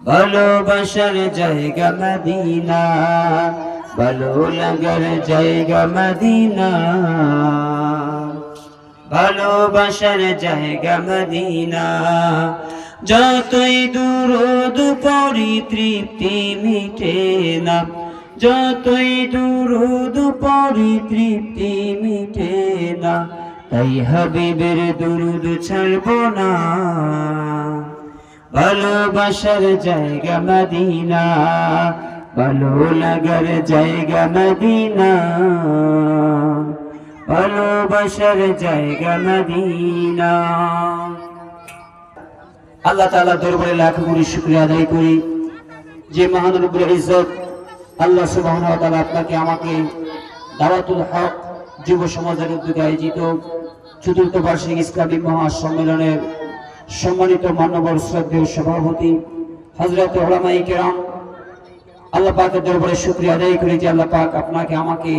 ভালোবাসার জায়গা মদিনা ভালো লাগার জায়গা মদিনা। ভালোবাসার জায়গা মদিনা, যতই দূর পরি তৃপ্তি মিটে না, যতই দূর পরি তৃপ্তি মিটে না, তাই হাবিবের দুরুদ ছাড়ব না। ভালোবাসার জায়গা মদিনা ভালো লাগার জায়গা মদিনা, ভালোবাসার জায়গা মদিনা। আল্লাহ তাআলা দরবারে লাখ কোটি শুক্রিয়া আদায় করি। যে মহানরবুল ইজ্জত, আল্লাহ ওয়া আপনাকে, আমাকে দাওয়াতুল হক যুব সমাজের উদ্যোগে আয়োজিত চতুর্থ বার্ষিক ইসলামী মহাসম্মেলনের সম্মানিত মান্যবর শ্রদ্ধেয় সভাপতি হজরত ওলামাই কেরাম, আল্লাহ পাকের দরবারে শুক্রিয়া আদায় করি যে আল্লাহ পাক আপনাকে, আমাকে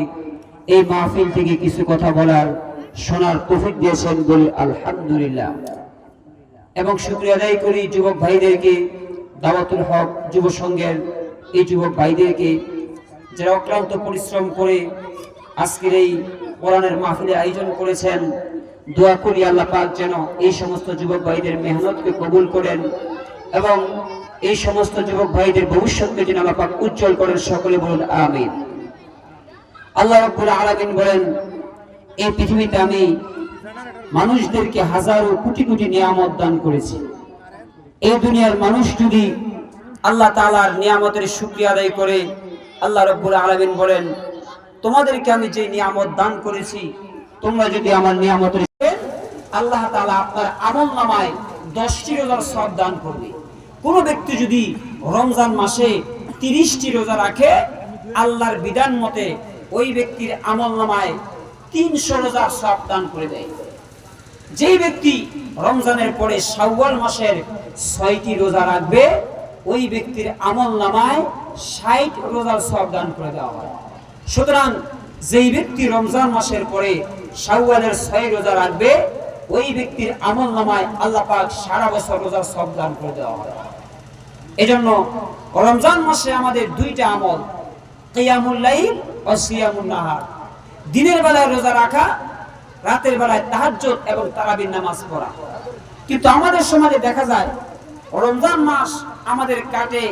এই মাহফিল থেকে কিছু কথা বলার শোনার তৌফিক দিয়েছেন বলে আলহামদুলিল্লাহ। এবং শুক্রিয়া আদায় করি যুবক ভাইদেরকে, দাওয়াতুল হক যুব সংঘের এই যুবক ভাইদেরকে, যারা অক্লান্ত পরিশ্রম করে আজকের এই কোরআনের মাহফিলে আয়োজন করেছেন। দোয়া করি আল্লাহ পাক যেন এই সমস্ত যুবক ভাইদের মেহনতকে কবুল করেন এবং এই সমস্ত যুবক ভাইদের ভবিষ্যৎকে যেন আল্লাহ পাক উজ্জ্বল করেন। সকলে বলুন, আমিন। আল্লাহ রব্বুল আলামিন বলেন, এই পৃথিবীতে আমি মানুষদেরকে হাজারো কোটি কোটি নিয়ামত দান করেছি। এই দুনিয়ার মানুষ যদি আল্লাহ তাআলার নিয়ামতের শুকরিয়া আদায় করে, আল্লাহ রব্বুল আলামিন বলেন, তোমাদেরকে আমি যে নিয়ামত দান করেছি, তোমরা যদি আমার নিয়ামতের আল্লাহ তাআলা আপনার আমল নামায় দশটি রোজার সব দান করবে। কোন ব্যক্তি যদি রমজান মাসে তিরিশটি রোজা রাখে, আল্লাহর বিধান মতে ওই ব্যক্তির আমল নামায় তিনশো রোজার সব দান করে দেয়। যেই ব্যক্তি রমজানের পরে শাওয়াল মাসের ছয়টি রোজা রাখবে, ওই ব্যক্তির আমল নামায় ষাট রোজার সব দান করে দেওয়া হয়। সুতরাং যেই ব্যক্তি রমজান মাসের পরে শাওয়ালের ছয় রোজা রাখবে ওই ব্যক্তির আমল নামায় আল্লাহ পাক সারা বছর রোজার সব দান করে দেওয়া হয়। এজন্য রমজান মাসে আমাদের দুইটা আমল, কিয়ামুল ও সিয়ামুন দিনের বেলায় রোজা রাখা, রাতের বেলায় তাহাজ্জুদ এবং তারাবির নামাজ পড়া। কিন্তু আমাদের সমাজে দেখা যায়, রমজান মাস আমাদের কাটে